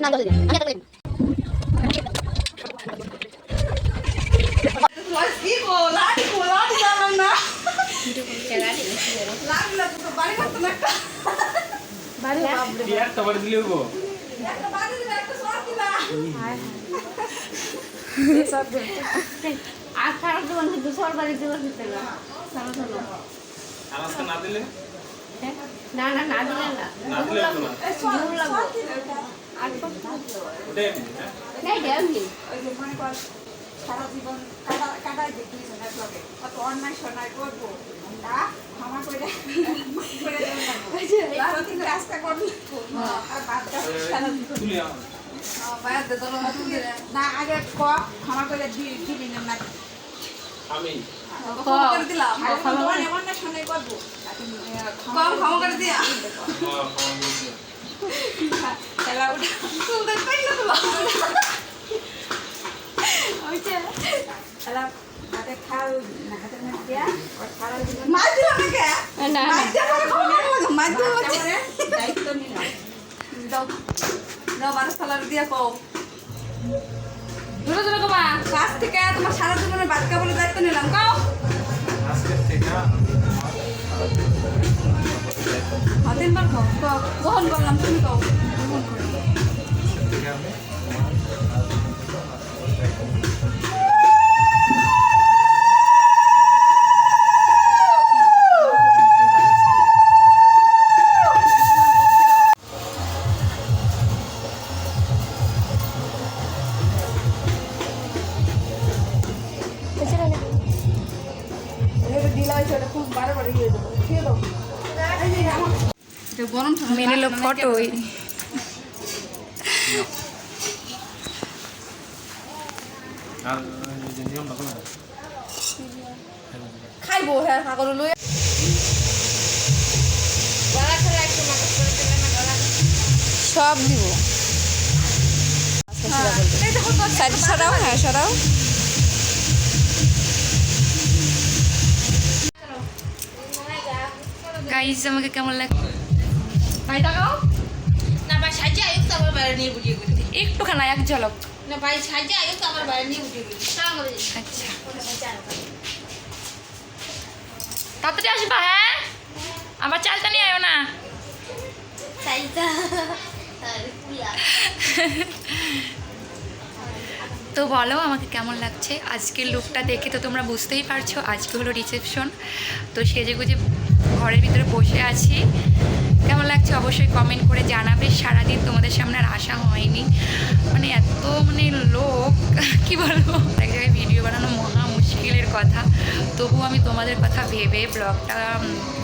না দশ দিন আমি একটা কি গো লাঠি গো লাঠি জানাম না লাঠি লাগতো তো বাড়ি করতো না। একটা বাড়ি বাবরে কি একটা বাড়ি দিলে হইবো একটা বাড়ি দিলে একটা সর দিলা আর খারাপ দেবেন কিন্তু সরকারি দিতে না না দিলে? না না না দিলে না দিলে সর হ্যাঁ মনে জীবন কাটাই সোনার লগে অন্যায় সোনায় করব তা ক্ষমা করে না। করব আর বাদটা সারা জীবন আগে ক ক্ষমা করে দিবি না না আমি ক্ষমা করে দিলাম এমন না শোনাই করব ক্ষমা করে দিয়া খেলা উঠে তুলতে পারি না তো ওইটা খেলা হাতে খাও না হাতে না দিয়া আর সারা জীবন মাছ দিলাম না কে না মাছ দিলাম, মাছ দিলাম না। দায়িত্ব নিলাম দাও দাও বারো সালার দিয়া কও দূরে দূরে কমা কাছ থেকে তোমার সারা জীবনের বাদ কাপড়ের দায়িত্ব নিলাম কও আজকে থেকে হাতের বার কও কও গ্রহণ করলাম তুমি কও গ্রহণ করলাম থেকে আমি গরম মেনে লোক খাইবো হ্যাঁ সব দিব। সাইড সরাও হ্যাঁ সরাও। গাইস আমাকে কেমন লাগে ভাই টাকাও না ভাই সাজে আয়ুক তো আমার বাইরে নিয়ে বুঝিয়ে বুঝি একটুখানা এক ঝলক। না ভাই সাজে আয়ুক তো আমার বাইরে নিয়ে বুঝিয়ে বুঝি সালাম করে আচ্ছা। তাড়াতাড়ি আসবা হ্যাঁ? আমার চালটা নিয়ে আয়ো না। সাইজা তো বলো আমাকে কেমন লাগছে? আজকের লুকটা দেখে তো তোমরা বুঝতেই পারছ আজকে হলো রিসেপশন তো সেজে গুজে ঘরের ভিতরে বসে আছি। কেমন লাগছে অবশ্যই কমেন্ট করে জানাবে। সারাদিন তোমাদের সামনে আর আসা হয়নি। মানে এত মানে লোক, কি বলব? এক জায়গায় ভিডিও বানানো মহা মুশকিলের কথা। তবু আমি তোমাদের কথা ভেবে ব্লগটা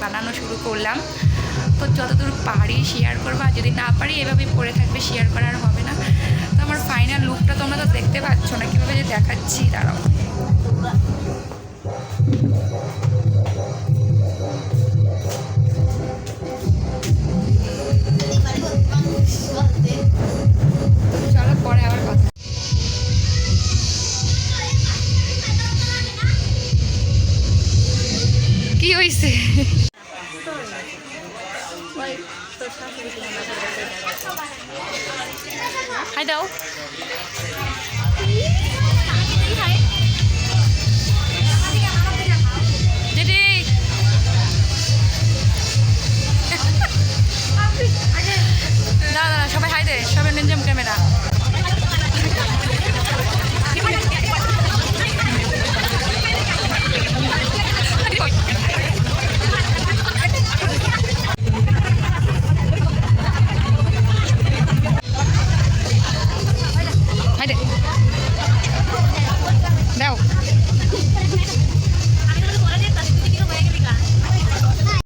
বানানো শুরু করলাম। তো যতদূর পারি শেয়ার করব। আর যদি না পারি এভাবেই পড়ে থাকবে শেয়ার করার হবে না। তো আমার ফাইনাল লুকটা তোমরা তো দেখতে পাচ্ছ না। কীভাবে যে দেখাচ্ছি, দাঁড়াও। খাই দাও না না সবাই হাই দে সবাই নেন ক্যামেরা